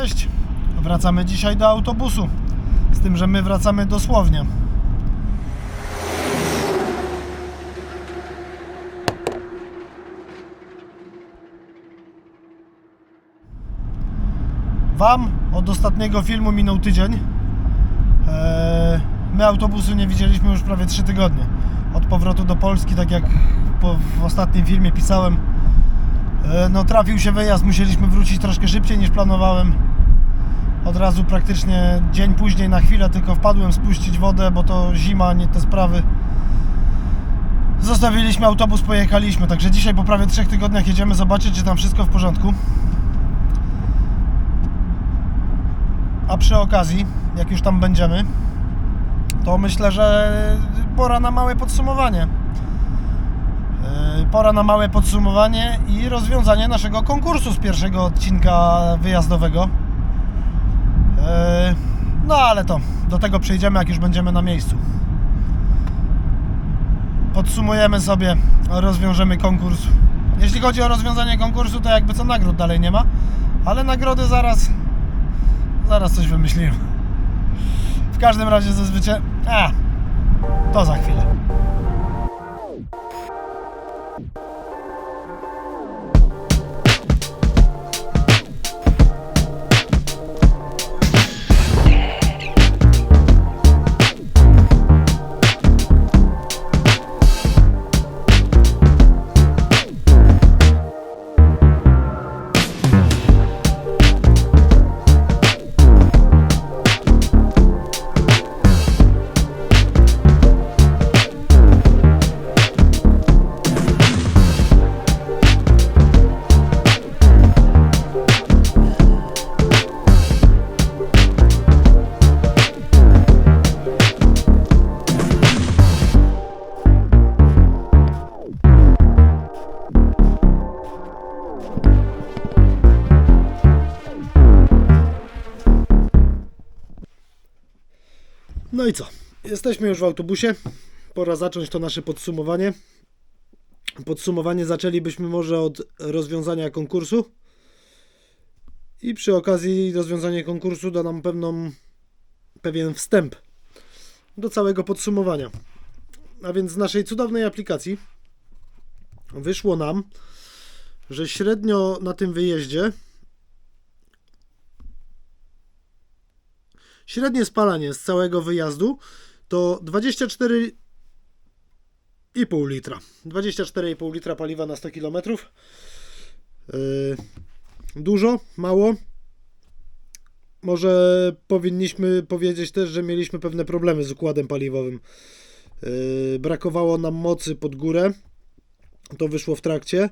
Cześć. Wracamy dzisiaj do autobusu. Z tym, że my wracamy dosłownie. Wam od ostatniego filmu minął tydzień. Eee, My autobusu nie widzieliśmy już prawie 3 tygodnie. Od powrotu do Polski, tak jak w ostatnim filmie pisałem, no trafił się wyjazd, musieliśmy wrócić troszkę szybciej niż planowałem. Od razu praktycznie dzień później na chwilę tylko wpadłem spuścić wodę, bo to zima, nie te sprawy. Zostawiliśmy autobus, pojechaliśmy. Także dzisiaj po prawie trzech tygodniach jedziemy zobaczyć, czy tam wszystko w porządku. A przy okazji, jak już tam będziemy, to myślę, że pora na małe podsumowanie. Yy, Pora na małe podsumowanie i rozwiązanie naszego konkursu z pierwszego odcinka wyjazdowego. Yy, No ale to do tego przejdziemy, jak już będziemy na miejscu. Podsumujemy sobie, rozwiążemy konkurs. Jeśli chodzi o rozwiązanie konkursu, to jakby co nagród dalej nie ma, ale nagrody zaraz, zaraz coś wymyśliłem. W każdym razie zazwyczaj. A, to za chwilę. No i co? Jesteśmy już w autobusie. Pora zacząć to nasze podsumowanie. Podsumowanie zaczęlibyśmy może od rozwiązania konkursu. I przy okazji rozwiązanie konkursu da nam pewną, pewien wstęp do całego podsumowania. A więc z naszej cudownej aplikacji wyszło nam, że średnio na tym wyjeździe Średnie spalanie z całego wyjazdu to 24,5 litra. 24,5 litra paliwa na 100 km. Yy, dużo, mało. Może powinniśmy powiedzieć też, że mieliśmy pewne problemy z układem paliwowym. Yy, brakowało nam mocy pod górę. To wyszło w trakcie.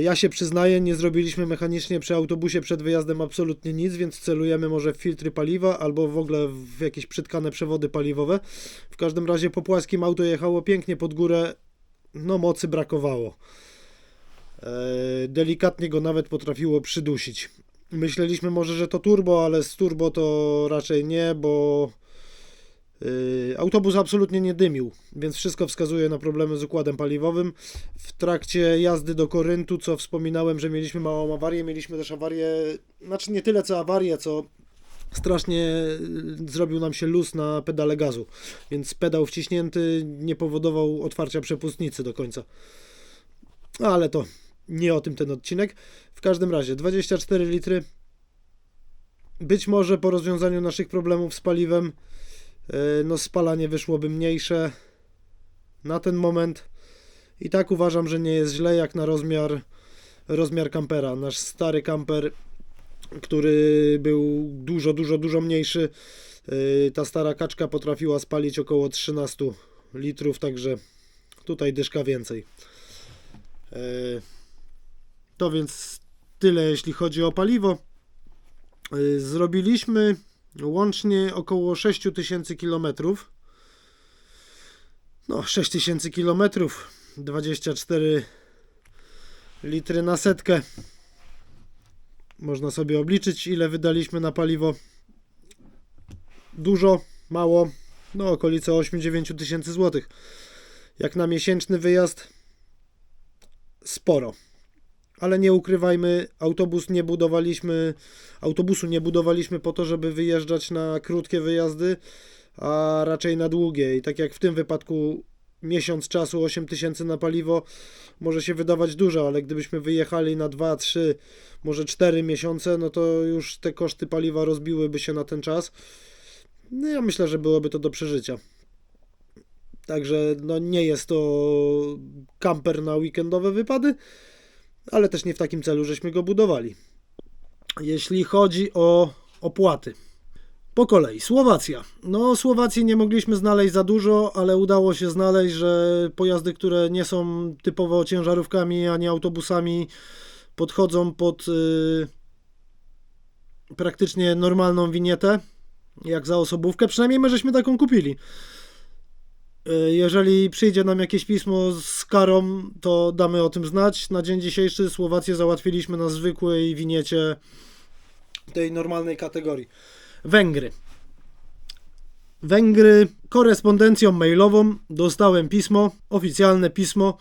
Ja się przyznaję, nie zrobiliśmy mechanicznie przy autobusie przed wyjazdem absolutnie nic, więc celujemy może w filtry paliwa albo w ogóle w jakieś przytkane przewody paliwowe. W każdym razie po płaskim auto jechało pięknie pod górę, no mocy brakowało. Eee, Delikatnie go nawet potrafiło przydusić. Myśleliśmy może, że to turbo, ale z turbo to raczej nie, bo Autobus absolutnie nie dymił, więc wszystko wskazuje na problemy z układem paliwowym. W trakcie jazdy do Koryntu, co wspominałem, że mieliśmy małą awarię, mieliśmy też awarię, znaczy nie tyle co awarię, co strasznie yy, zrobił nam się luz na pedale gazu, więc pedał wciśnięty nie powodował otwarcia przepustnicy do końca. Ale to nie o tym ten odcinek. W każdym razie 24 litry. Być może po rozwiązaniu naszych problemów z paliwem no spalanie wyszłoby mniejsze na ten moment. I tak uważam, że nie jest źle jak na rozmiar rozmiar kampera. Nasz stary kamper, który był dużo, dużo, dużo mniejszy, yy, ta stara kaczka potrafiła spalić około 13 litrów, także tutaj dyszka więcej. Yy, To więc tyle jeśli chodzi o paliwo. Zrobiliśmy łącznie około 6000 km. No, 6000 km, 24 litry na setkę. Można sobie obliczyć, ile wydaliśmy na paliwo. Dużo, mało, no okolice 8-9 tysięcy złotych. Jak na miesięczny wyjazd, sporo. Ale nie ukrywajmy, autobus nie budowaliśmy, autobusu nie budowaliśmy po to, żeby wyjeżdżać na krótkie wyjazdy, a raczej na długie. I tak jak w tym wypadku miesiąc czasu 8 tysięcy na paliwo może się wydawać dużo, ale gdybyśmy wyjechali na 2, 3, może 4 miesiące, no to już te koszty paliwa rozbiłyby się na ten czas. No ja myślę, że byłoby to do przeżycia. Także no nie jest to kamper na weekendowe wypady, ale też nie w takim celu, żeśmy go budowali. Jeśli chodzi o opłaty. Po kolei, Słowacja. No, Słowacji nie mogliśmy znaleźć za dużo, ale udało się znaleźć, że pojazdy, które nie są typowo ciężarówkami, a nie autobusami, podchodzą pod yy, praktycznie normalną winietę, jak za osobówkę. Przynajmniej my żeśmy taką kupili. Yy, Jeżeli przyjdzie nam jakieś pismo z karą, to damy o tym znać. Na dzień dzisiejszy Słowację załatwiliśmy na zwykłej winiecie tej normalnej kategorii. Węgry. Węgry korespondencją mailową dostałem pismo, oficjalne pismo.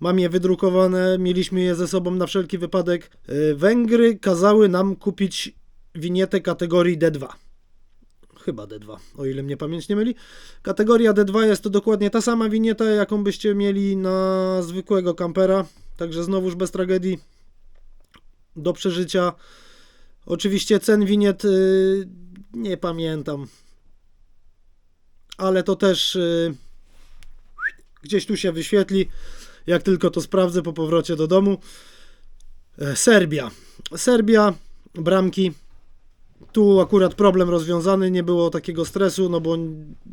Mam je wydrukowane, mieliśmy je ze sobą na wszelki wypadek. Yy, Węgry kazały nam kupić winietę kategorii D2. Chyba D2, o ile mnie pamięć nie myli. Kategoria D2 jest to dokładnie ta sama winieta, jaką byście mieli na zwykłego kampera. Także znowuż bez tragedii. Do przeżycia. Oczywiście cen winiet yy, nie pamiętam. Ale to też yy, gdzieś tu się wyświetli. Jak tylko to sprawdzę po powrocie do domu. E, Serbia. Serbia, bramki. Tu akurat problem rozwiązany, nie było takiego stresu, no bo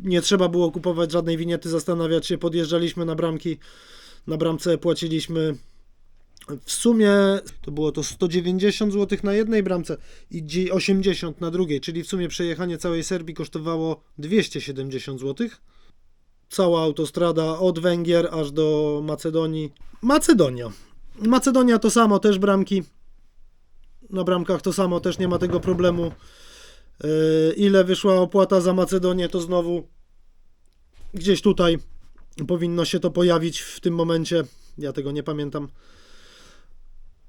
nie trzeba było kupować żadnej winiety, zastanawiać się, podjeżdżaliśmy na bramki. Na bramce płaciliśmy w sumie to było to 190 zł na jednej bramce i dzi- 80 na drugiej, czyli w sumie przejechanie całej Serbii kosztowało 270 zł. Cała autostrada od Węgier aż do Macedonii. Macedonia. Macedonia to samo, też bramki. Na bramkach to samo, też nie ma tego problemu. Yy, ile wyszła opłata za Macedonię, to znowu gdzieś tutaj powinno się to pojawić w tym momencie. Ja tego nie pamiętam.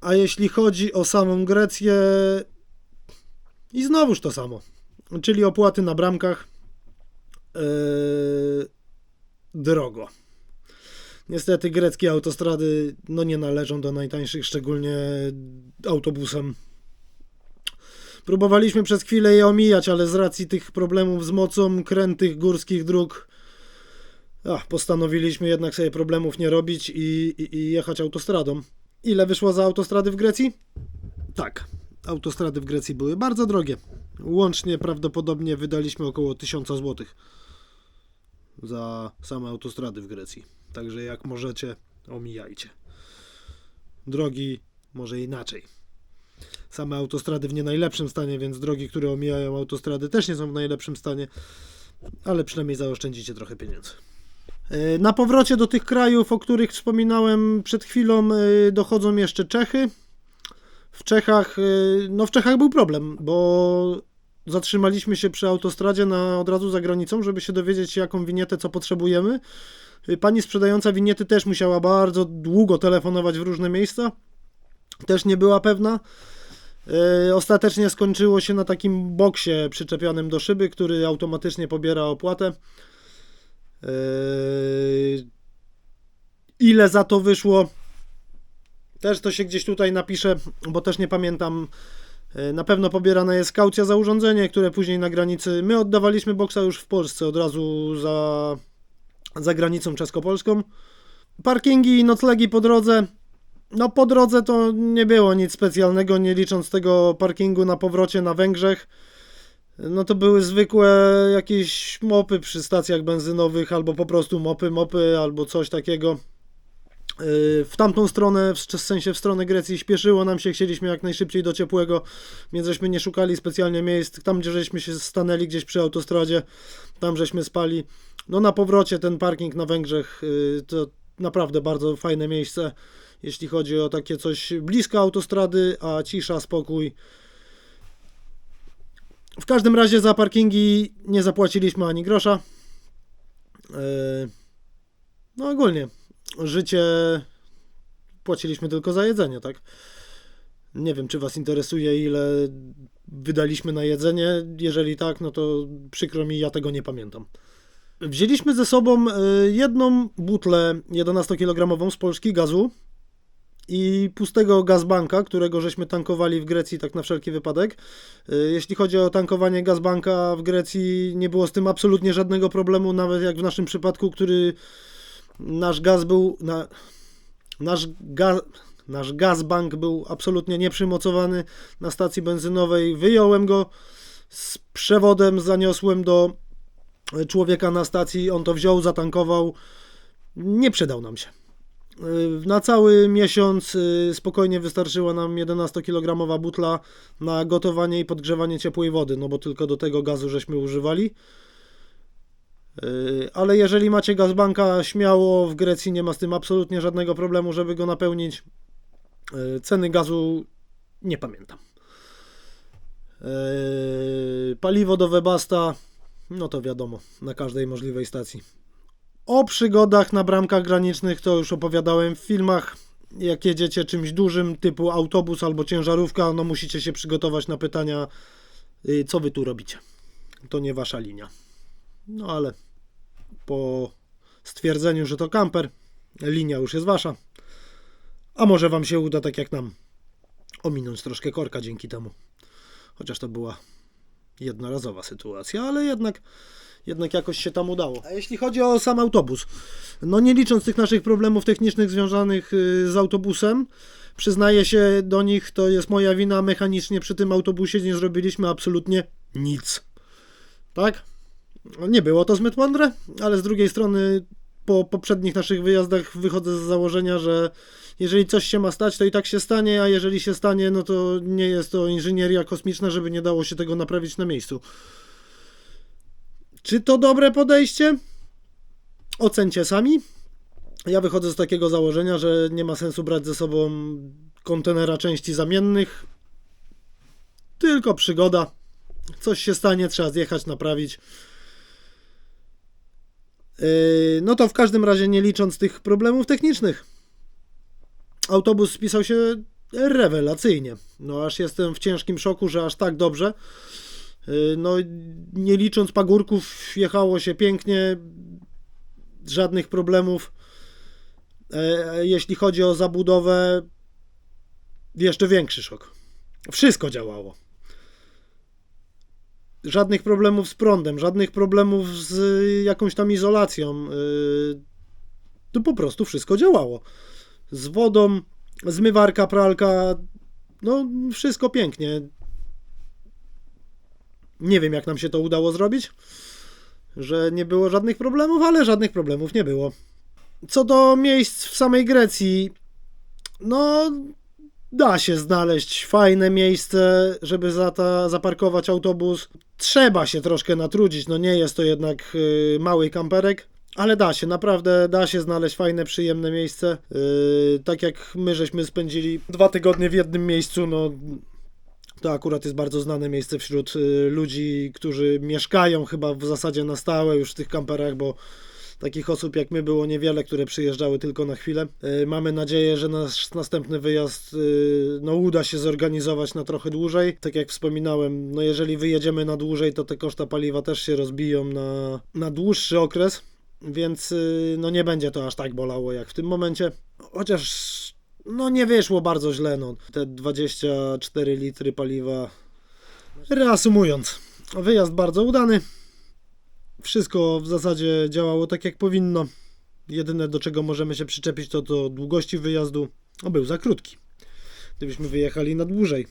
A jeśli chodzi o samą Grecję, i znowuż to samo, czyli opłaty na bramkach, yy, drogo. Niestety greckie autostrady no nie należą do najtańszych, szczególnie autobusem. Próbowaliśmy przez chwilę je omijać, ale z racji tych problemów z mocą krętych górskich dróg ach, postanowiliśmy jednak sobie problemów nie robić i, i, i jechać autostradą. Ile wyszło za autostrady w Grecji? Tak, autostrady w Grecji były bardzo drogie. Łącznie prawdopodobnie wydaliśmy około 1000 zł za same autostrady w Grecji. Także jak możecie, omijajcie. Drogi może inaczej. Same autostrady w nie najlepszym stanie, więc drogi, które omijają autostrady też nie są w najlepszym stanie, ale przynajmniej zaoszczędzicie trochę pieniędzy. E, Na powrocie do tych krajów, o których wspominałem przed chwilą, e, dochodzą jeszcze Czechy. W Czechach, e, no w Czechach był problem, bo zatrzymaliśmy się przy autostradzie na, od razu za granicą, żeby się dowiedzieć, jaką winietę, co potrzebujemy. Pani sprzedająca winiety też musiała bardzo długo telefonować w różne miejsca. Też nie była pewna. E, Ostatecznie skończyło się na takim boksie przyczepionym do szyby, który automatycznie pobiera opłatę. Yy, Ile za to wyszło? Też to się gdzieś tutaj napisze, bo też nie pamiętam. Yy, Na pewno pobierana jest kaucja za urządzenie, które później na granicy. My oddawaliśmy boksa już w Polsce, od razu za, za granicą czesko-polską. Parkingi i noclegi po drodze. No, po drodze to nie było nic specjalnego, nie licząc tego parkingu na powrocie na Węgrzech. No to były zwykłe jakieś mopy przy stacjach benzynowych, albo po prostu mopy, mopy, albo coś takiego. Yy, W tamtą stronę, w sensie w stronę Grecji, śpieszyło nam się, chcieliśmy jak najszybciej do ciepłego, więc żeśmy nie szukali specjalnie miejsc. Tam, gdzie żeśmy się stanęli gdzieś przy autostradzie, tam żeśmy spali. No na powrocie ten parking na Węgrzech yy, to naprawdę bardzo fajne miejsce, jeśli chodzi o takie coś blisko autostrady, a cisza, spokój. W każdym razie za parkingi nie zapłaciliśmy ani grosza. Yy, No ogólnie życie płaciliśmy tylko za jedzenie, tak? Nie wiem, czy Was interesuje, ile wydaliśmy na jedzenie. Jeżeli tak, no to przykro mi, ja tego nie pamiętam. Wzięliśmy ze sobą y, jedną butlę 11-kilogramową z Polski gazu i pustego gazbanka, którego żeśmy tankowali w Grecji tak na wszelki wypadek. Y, Jeśli chodzi o tankowanie gazbanka w Grecji, nie było z tym absolutnie żadnego problemu, nawet jak w naszym przypadku, który nasz gaz był na, nasz gaz nasz gazbank był absolutnie nieprzymocowany na stacji benzynowej. Wyjąłem go z przewodem, zaniosłem do człowieka na stacji, on to wziął, zatankował. Nie przydał nam się. Y, Na cały miesiąc y, spokojnie wystarczyła nam 11-kilogramowa butla na gotowanie i podgrzewanie ciepłej wody, no bo tylko do tego gazu żeśmy używali. Y, Ale jeżeli macie gazbanka, śmiało w Grecji nie ma z tym absolutnie żadnego problemu, żeby go napełnić. Ceny gazu nie pamiętam. Paliwo do Webasta, no to wiadomo, na każdej możliwej stacji. O przygodach na bramkach granicznych to już opowiadałem w filmach. Jak jedziecie czymś dużym, typu autobus albo ciężarówka, no musicie się przygotować na pytania, y, co wy tu robicie. To nie wasza linia. No ale po stwierdzeniu, że to kamper, linia już jest wasza. A może wam się uda, tak jak nam, ominąć troszkę korka dzięki temu. Chociaż to była jednorazowa sytuacja, ale jednak, jednak jakoś się tam udało. A jeśli chodzi o sam autobus, no nie licząc tych naszych problemów technicznych związanych y, z autobusem, przyznaję się do nich, to jest moja wina, mechanicznie przy tym autobusie nie zrobiliśmy absolutnie nic. Tak? Nie było to zbyt mądre, ale z drugiej strony po poprzednich naszych wyjazdach wychodzę z założenia, że jeżeli coś się ma stać, to i tak się stanie, a jeżeli się stanie, no to nie jest to inżynieria kosmiczna, żeby nie dało się tego naprawić na miejscu. Czy to dobre podejście? Ocencie sami. Ja wychodzę z takiego założenia, że nie ma sensu brać ze sobą kontenera części zamiennych, tylko przygoda. Coś się stanie, trzeba zjechać, naprawić. Yy, No to w każdym razie nie licząc tych problemów technicznych. Autobus spisał się rewelacyjnie. No aż jestem w ciężkim szoku, że aż tak dobrze. Yy, No nie licząc pagórków jechało się pięknie. Żadnych problemów. E, Jeśli chodzi o zabudowę, jeszcze większy szok. Wszystko działało żadnych problemów z prądem, żadnych problemów z y, jakąś tam izolacją. y, To po prostu wszystko działało. Z wodą, zmywarka, pralka, no wszystko pięknie. Nie wiem, jak nam się to udało zrobić, że nie było żadnych problemów, ale żadnych problemów nie było. Co do miejsc w samej Grecji, no da się znaleźć fajne miejsce, żeby za ta, zaparkować autobus. Trzeba się troszkę natrudzić, no nie jest to jednak y, mały kamperek. Ale da się, naprawdę da się znaleźć fajne, przyjemne miejsce. Yy, tak jak my żeśmy spędzili dwa tygodnie w jednym miejscu, no to akurat jest bardzo znane miejsce wśród y, ludzi, którzy mieszkają chyba w zasadzie na stałe już w tych kamperach, bo takich osób jak my było niewiele, które przyjeżdżały tylko na chwilę. Y, Mamy nadzieję, że nasz następny wyjazd y, no, uda się zorganizować na trochę dłużej. Tak jak wspominałem, no jeżeli wyjedziemy na dłużej, to te koszta paliwa też się rozbiją na, na dłuższy okres, więc y, no nie będzie to aż tak bolało jak w tym momencie. Chociaż no nie wyszło bardzo źle, no. Te 24 litry paliwa. Reasumując, wyjazd bardzo udany. Wszystko w zasadzie działało tak jak powinno. Jedyne do czego możemy się przyczepić to do długości wyjazdu. No był za krótki. Gdybyśmy wyjechali na dłużej,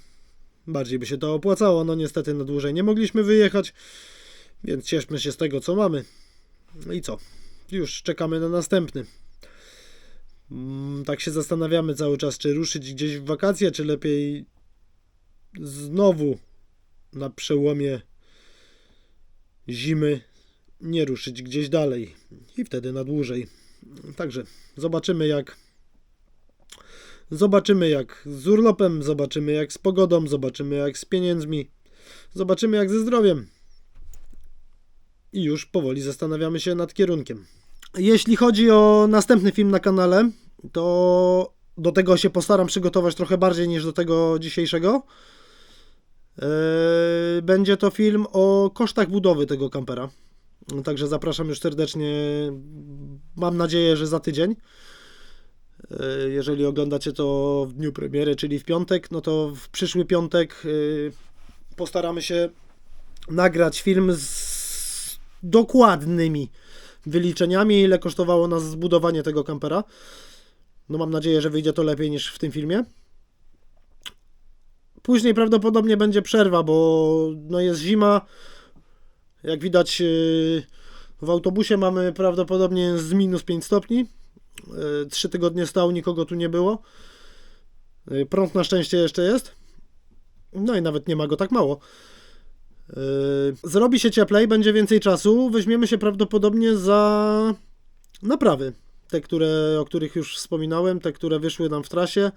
bardziej by się to opłacało. No niestety na dłużej nie mogliśmy wyjechać, więc cieszmy się z tego co mamy. No i co? Już czekamy na następny. Mm, Tak się zastanawiamy cały czas, czy ruszyć gdzieś w wakacje, czy lepiej znowu na przełomie zimy nie ruszyć gdzieś dalej i wtedy na dłużej. Także zobaczymy jak zobaczymy jak z urlopem, zobaczymy jak z pogodą, zobaczymy jak z pieniędzmi, zobaczymy jak ze zdrowiem. I już powoli zastanawiamy się nad kierunkiem. Jeśli chodzi o następny film na kanale, to do tego się postaram przygotować trochę bardziej niż do tego dzisiejszego. Yy, Będzie to film o kosztach budowy tego kampera. Także zapraszam już serdecznie. Mam nadzieję, że za tydzień. Yy, Jeżeli oglądacie to w dniu premiery, czyli w piątek, no to w przyszły piątek yy, postaramy się nagrać film z dokładnymi wyliczeniami, ile kosztowało nas zbudowanie tego kampera. No mam nadzieję, że wyjdzie to lepiej niż w tym filmie. Później prawdopodobnie będzie przerwa, bo no jest zima. Jak widać yy, w autobusie mamy prawdopodobnie z minus 5 stopni. Yy, Trzy tygodnie stał, nikogo tu nie było. Yy, Prąd na szczęście jeszcze jest. No i nawet nie ma go tak mało. Zrobi się cieplej, będzie więcej czasu. Weźmiemy się prawdopodobnie za naprawy. Te, które, o których już wspominałem, te, które wyszły nam w trasie.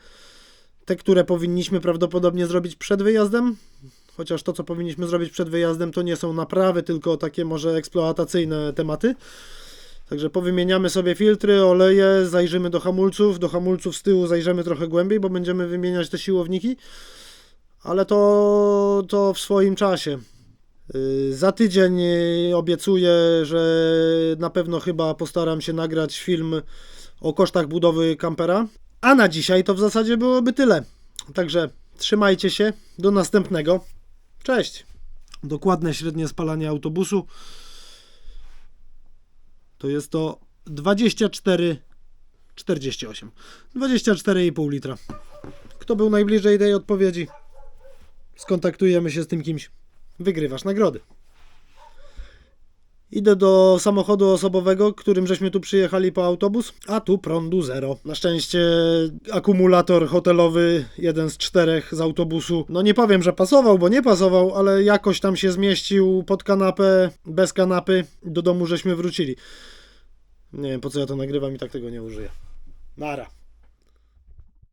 Te, które powinniśmy prawdopodobnie zrobić przed wyjazdem. Chociaż to, co powinniśmy zrobić przed wyjazdem, to nie są naprawy, tylko takie może eksploatacyjne tematy. Także powymieniamy sobie filtry, oleje, zajrzymy do hamulców. Do hamulców z tyłu zajrzymy trochę głębiej, bo będziemy wymieniać te siłowniki. Ale to, to w swoim czasie. Yy, Za tydzień yy, obiecuję, że na pewno chyba postaram się nagrać film o kosztach budowy kampera. A na dzisiaj to w zasadzie byłoby tyle. Także trzymajcie się. Do następnego. Cześć. Dokładne średnie spalanie autobusu to jest to 24 48. 24,5 litra. Kto był najbliżej tej odpowiedzi? Skontaktujemy się z tym kimś. Wygrywasz nagrody. Idę do samochodu osobowego, którym żeśmy tu przyjechali po autobus, a tu prądu zero. Na szczęście akumulator hotelowy, jeden z czterech z autobusu, no nie powiem, że pasował, bo nie pasował, ale jakoś tam się zmieścił pod kanapę, bez kanapy. Do domu żeśmy wrócili. Nie wiem po co ja to nagrywam i tak tego nie użyję. Nara.